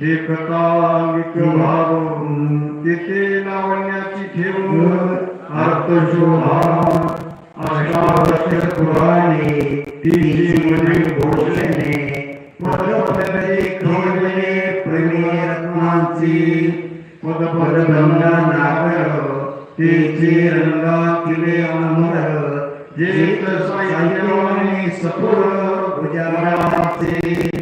देखता विक्रभावून तिथे लावण्याची ठेवून अर्थशोभा अष्टादश पुराणे तिची म्हणजे घोषणे पदपदे खेळणे प्रेमी रत्नांची पदपदगंगा नागर तिचे रंगा किले अमर जेत साहित्याने सपुर उजाडाचे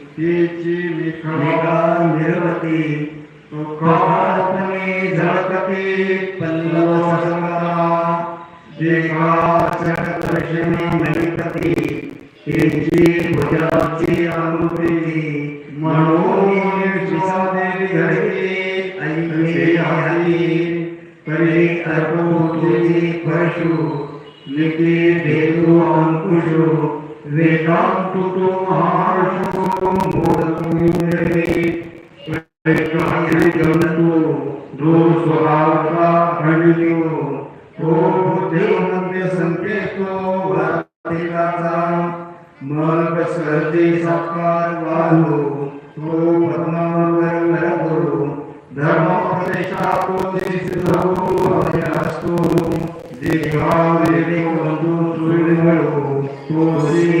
तिची विखमेगा निर्वती तुकात्मे झळकते पल्लव संगमा देखा चक्रदर्शने मणिपती तिची भुजाची अमृती मनोनी विश्वादेवी घडते ऐके हाती करी अर्पो तुझी परशु लिखी भेदू अंकुशो वेदांतु तो महार्षो मूढतुमिरे स्वभावता घडलियो तो बुद्धिमध्ये संकेतो भारतीयाचा मग सर्जे साकार वालो तो पद्मावर वरगुरु धर्मोपदेशा तो सिद्ध असतो देवा बंधू सुळवळो तो श्री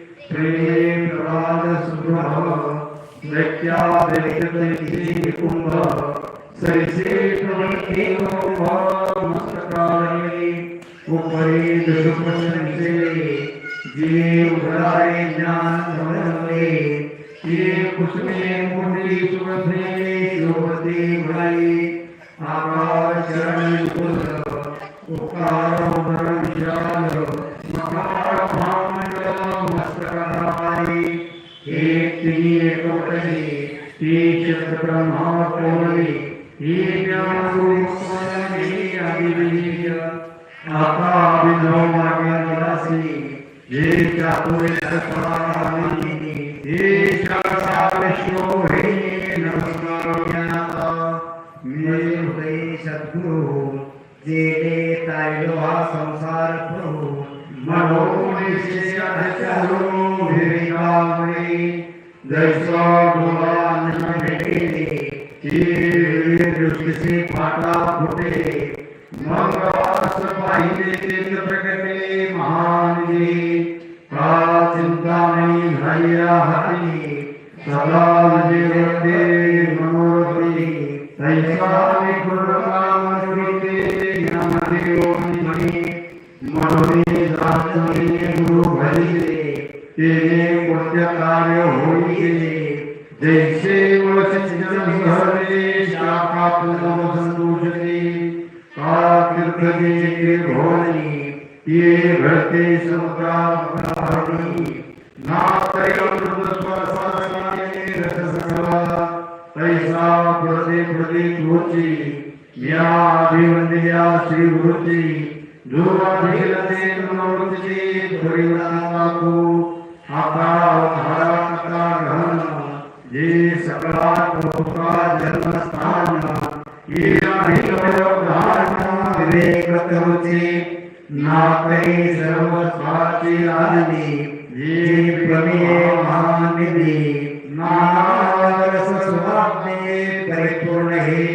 प्रेम प्रवाद सुप्रभ नृत्या दैत्यदैत्य कुंभ सरिसे प्रवृत्ति मस्तकालये उपरि दुष्पशंसे जे उदारे ज्ञान कुसुमे मुंडी सुगंधे शोभते भलाई उकार भरण विशाल एक तिनी एकवटने ती चंद्र ब्रह्मा कोणी ये ज्ञान रूप हे आदिवीय आता अभिनव दृष्टीचे फाटा फुटे मग पाहिले ते प्रकटे महान जे का चिंता नाही सदा विजयते मनोरथी तैसा विकृतकाम स्मृते ज्ञानदेव मणि मनोनी जाचनी गुरु भजिले तेने पुण्य कार्य होईले जैसे वशिष्ठ हरे शाखा पूर्व संतोषते का तीर्थ के भोनी ये भरते समुद्रावनी तैसा प्रदे प्रदे तुची या अभिवंदिया श्री गुरुची। दुराभिलते मनोरुची परिवृताको आकार धारा जे सकला प्रभुका जन्मस्थान ये अभिनवधान विवेक करुचे नाकरी सर्व स्वाची आनंदी ये प्रमेय महानिधी नानारस सुभाग्ने परिपूर्ण हे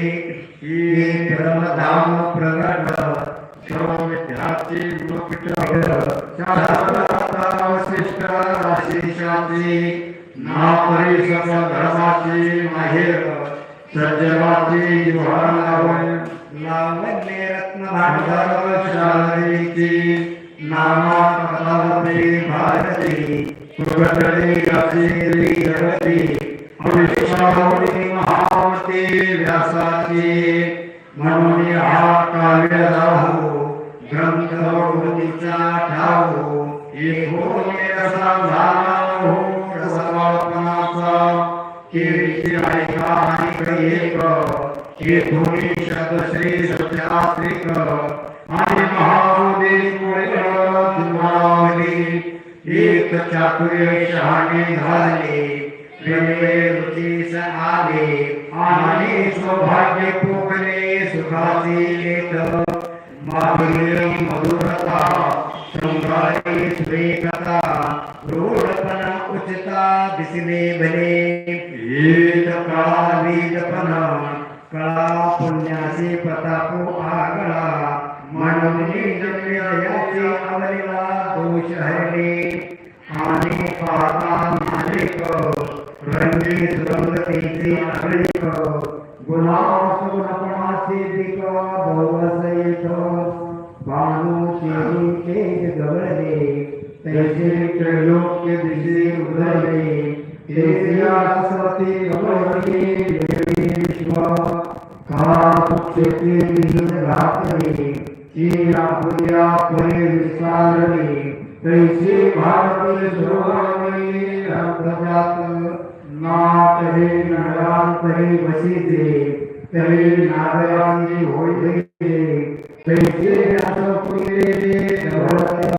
ये परमधाम प्रगट सर्व विद्यार्थी गुरुपीठ शास्त्रार्थ वशिष्ठ आशिषाची सज्जनाची जुहार लावण्य रत्न भांडार नामा कथावती भारती सुगतळे असेली जगती अविश्वावती महावती व्यासाची म्हणून हा काव्य राहू ग्रंथ गुरुतीचा ठाऊ एको असा झाला हो रसवापनाचा केळीची ऐका आणि एक हे धोनी शब्द श्री सत्यात्रिक आणि महादेव दुरावली एक चातुर्य शहाणे झाले वेगळे रुचीस आले आणि सौभाग्य पोकले सुखाचे लेत माधुर्य म्हणून जन्मयाचे आवलेला दोष हरले आणि पाहता मालिक रंगी सुरंगतेचे अगलिक गुणासुरपणाचे दिक बहुवसयित बाणू केली तेज गवळले तैसे त्रैलोक्य दिसे उधळले तेसिया सरस्वती गवळली देवी विश्व का क्षेत्री विहीन घातले चीना पुर्या परे विस्तारले तैसे भारती सुरवाणी रक्तजात नाथ हे तेरे वसिते तरी नागरांनी होईल तैसे असं पुरे